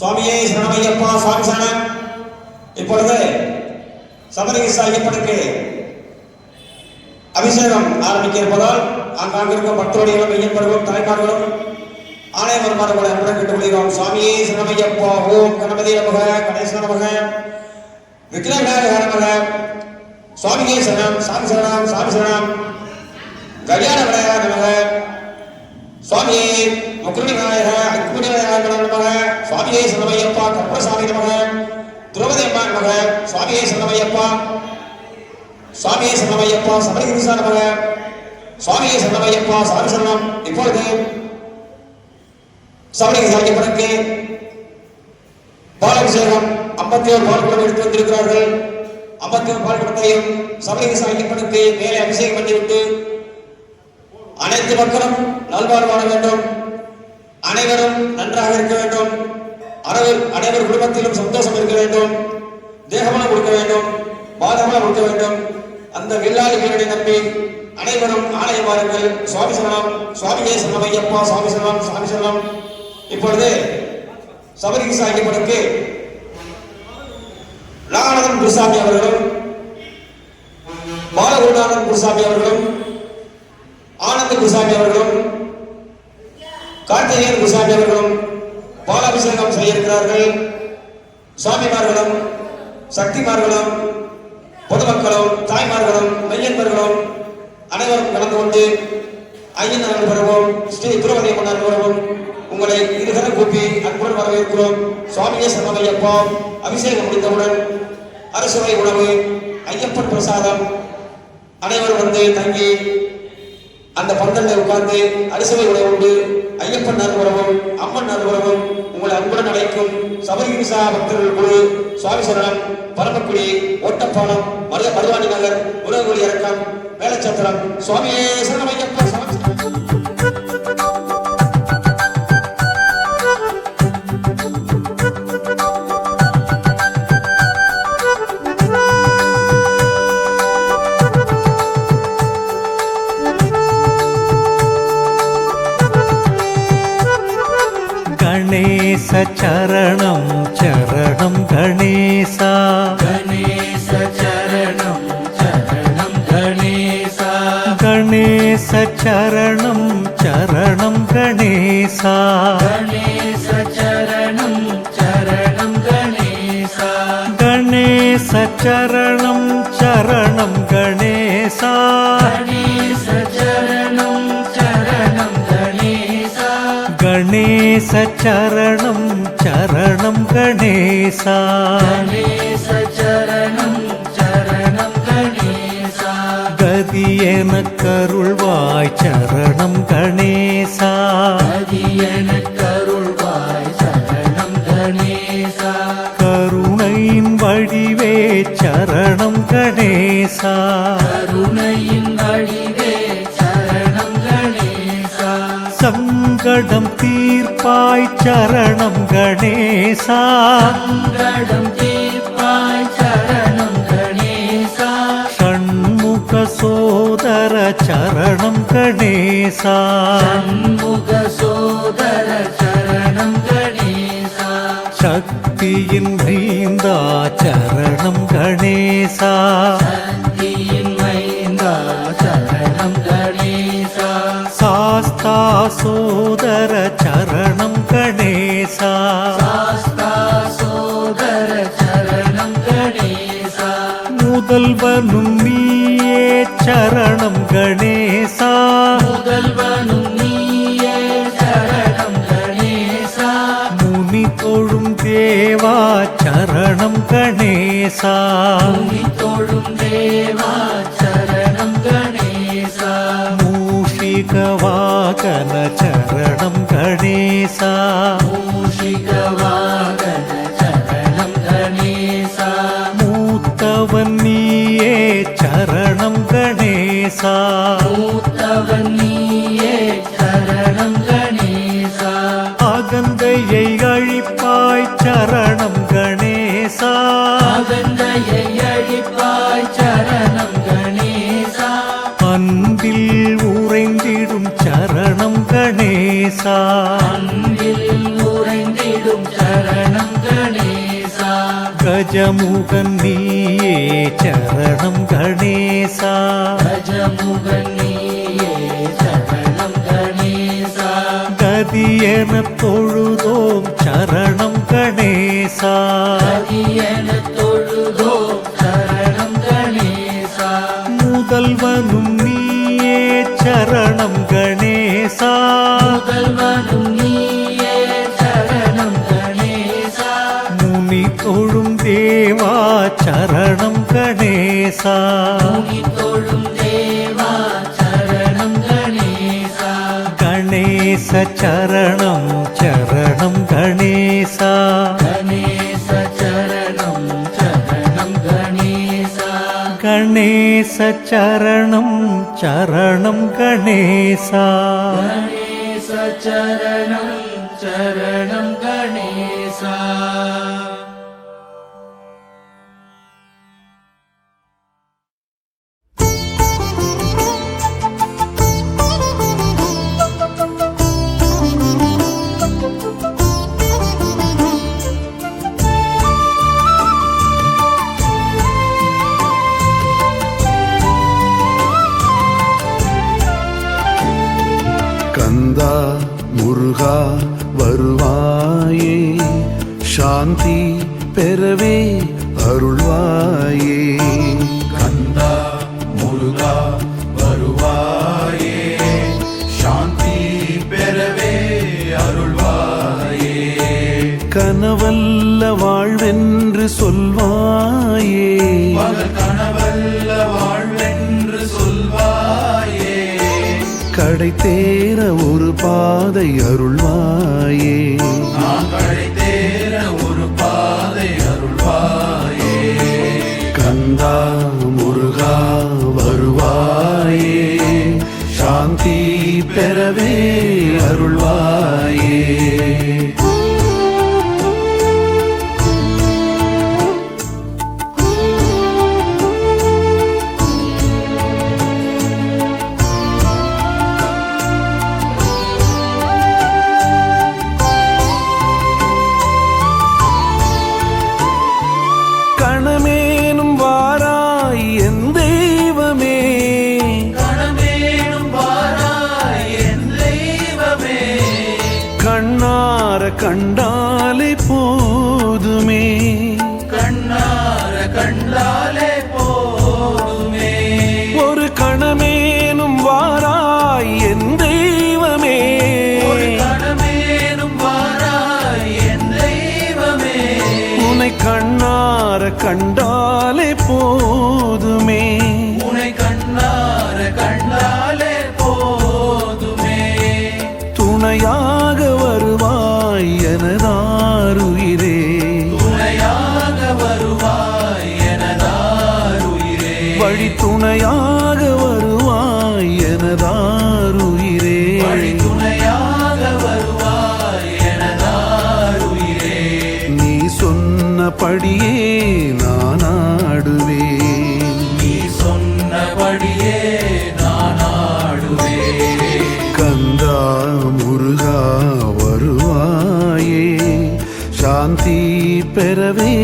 சுவாமியே சரணமையப்பா சுவாமி சரணம். இப்பொழுது சபரிகிருஷ்ண ஐயப்பனுக்கு அபிஷேகம் ஆரம்பிக்க இருப்பதால் அங்காங்க இருக்கும் பக்தோடிகளும் ஐயப்பர்களும் தாய்மார்களும் ஆலய வருமானங்களை அன்புடன் கேட்டுக்கொள்கிறோம் சுவாமியே சரணமையப்பா ஓம் கணபதி நமக கணேச நமக விக்னவிநாயக நமக. சுவாமியே சரணம் சாமி சரணம் சாமி சரணம். கல்யாண விநாயகர் நமக. சுவாமியே முக்குருணி விநாயக அக்குடி விநாயகர் நமக சுவாமியே சரணமையப்பா கற்பசாமி நமக திரௌபதி அம்மா நமக சுவாமியே சரணமையப்பா சுவாமியே சரணமையப்பா சபரிகிரிசா நமக சுவாமியே சந்தமையப்பா சாமி சரணம் இப்பொழுது சபரிகிரிசா ஐயப்பனுக்கு பாலாபிஷேகம் ஐம்பத்தி ஒரு பால்குடம் எடுத்து வந்திருக்கிறார்கள் ஐம்பத்தி ஒரு பால்குடத்தையும் சபரிகிரிசா ஐயப்பனுக்கு மேலே அபிஷேகம் பண்ணிவிட்டு அனைத்து மக்களும் நல்வாழ்வாழ வேண்டும். அனைவரும் நன்றாக இருக்க வேண்டும். அனைவர் அனைவர் குடும்பத்திலும் சந்தோஷம் இருக்க வேண்டும். தேகமலம் கொடுக்க வேண்டும். பாதமலம் கொடுக்க வேண்டும். அந்த வில்லாளி வீரனை நம்பி அனைவரும் ஆலய வாருங்கள். சுவாமி சரணம் சுவாமியே சரணம் ஐயப்பா சுவாமி சரணம் சுவாமி சரணம் இப்பொழுது சபரிகிருஷ்ண ஐயப்பனுக்கு நாகநாதன் குருசாமி அவர்களும் பாலகுருநாதன் குருசாமி அவர்களும் ஆனந்த குருசாமி அவர்களும் கார்த்திகேயன் குருசாமி அவர்களும் பாலாபிஷேகம் செய்ய இருக்கிறார்கள் சுவாமிமார்களும் சக்திமார்களும் பொதுமக்களும் தாய்மார்களும் மையன்பர்களும் அனைவரும் கலந்து கொண்டு ஐயன் அருள் பெறவும். ஸ்ரீ திரௌபதி மன்னர் பெறவும். உங்களை இருகர கூப்பி அன்புடன் வரவேற்கிறோம். சுவாமியே சரணமையப்பா. அபிஷேகம் முடிந்தவுடன் அரசுரை உணவு ஐயப்பன் பிரசாதம் அனைவரும் வந்து தங்கி அந்த பந்தல்ல உட்கார்ந்து அரிசவை உணவு உண்டு ஐயப்பன் நறுவரவும் அம்மன் நறுவரவும் உங்களை அன்புடன் அழைக்கும் சபரிகிரிசா பக்தர்கள் குழு சுவாமி சரணம் பரமக்குடி ஓட்டப்பாலம் மருத மருவாணி நகர் உலகொலி இறக்கம் வேலச்சத்திரம். சுவாமியே சரணம் ஐயப்பன். चरणं चरणं गणेशा। गणेश चरणं चरणं गणेशा। गणेश चरणं चरणं गणेशा। गणेश चरणं चरणं गणेशा। गणेश चरणं चरणं கணேச சரணம் சரணம் கணேசா. கதி என கருள்வாய் சரணம் கணேசா. கருணையின் வடிவே சரணம் கணேசா. சங்கடம் தீர்ப்பாய் சரணம் கணேசா. சங்கடம் தீர்ப்பாய் சரணம் கணேசா. ஷண்முக சோதர சரணம் கணேசா. சண்முக சோதர சரணம் கணேசா. சக்தியின் மைந்தா சரணம் கணேசா. సోదర చరణం గణేశా సోదర చరణం గణేశా ముదల్వను నీయే చరణం గణేశా ముదల్వను నీయే చరణం గణేశా ముని తోళుం దేవా చరణం గణేశా ముని తోళుం దేవా చరణం గణేశా మూషికవా வாகன சரணம் கணேசா மூஷிக வாகன சரணம் கணேசா. மூத்தவன் நீயே சரணம் கணேசா. மூத்தவன் உறைந்திடும் கணேசா உறைந்திடும் சரணம் கணேசா கஜமுகன் நீயே சரணம் கணேசா. கஜமுகன் நீயே சரணம் கணேசா கதியென தொழுதோம் சரணம் கணேசா கதியன தொழுதோ சரணம் கணேசா. முதல்வனும் நீயே சரணம் முதல்வனும் நீயே சரணம் கணேசா. முனி தொழும் தேவா சரணம் கணேசா. முனி தொழும் தேவா சரணம் கணேசா. கணேச சரணம் சரணம் கணேசா. கணேச சரணம் சரணம் கணேசா. கணேச சரணம் சரணம் கணேசா. கணேச சரணம் பெறவே அருள்வாயே. கந்தா முருகா வருவாயே. சாந்தி பெறவே அருள்வாயே. கனவல்ல வாழ்வென்று சொல்வாயே. கனவல்ல வாழ்வென்று சொல்வாயே. கடை தேர ஒரு பாதை அருள்வாயே. கடை தேர பாதை அருள்வாயே. கந்தா முருகா வருவாயே. சாந்தி பெறவே வழி துணையாக வருவாய் எனதாருயிரே வழி துணையாக வருவாய் எனதாருயிரே நீ சொன்னபடியே நான் ஆடுவேன். நீ சொன்னபடியே நான் ஆடுவேன். கந்தா முருகா வருவாயே. சாந்தி பெறவே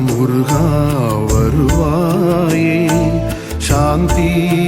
முருகா வருவாயே. சாந்தி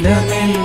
你的美丽。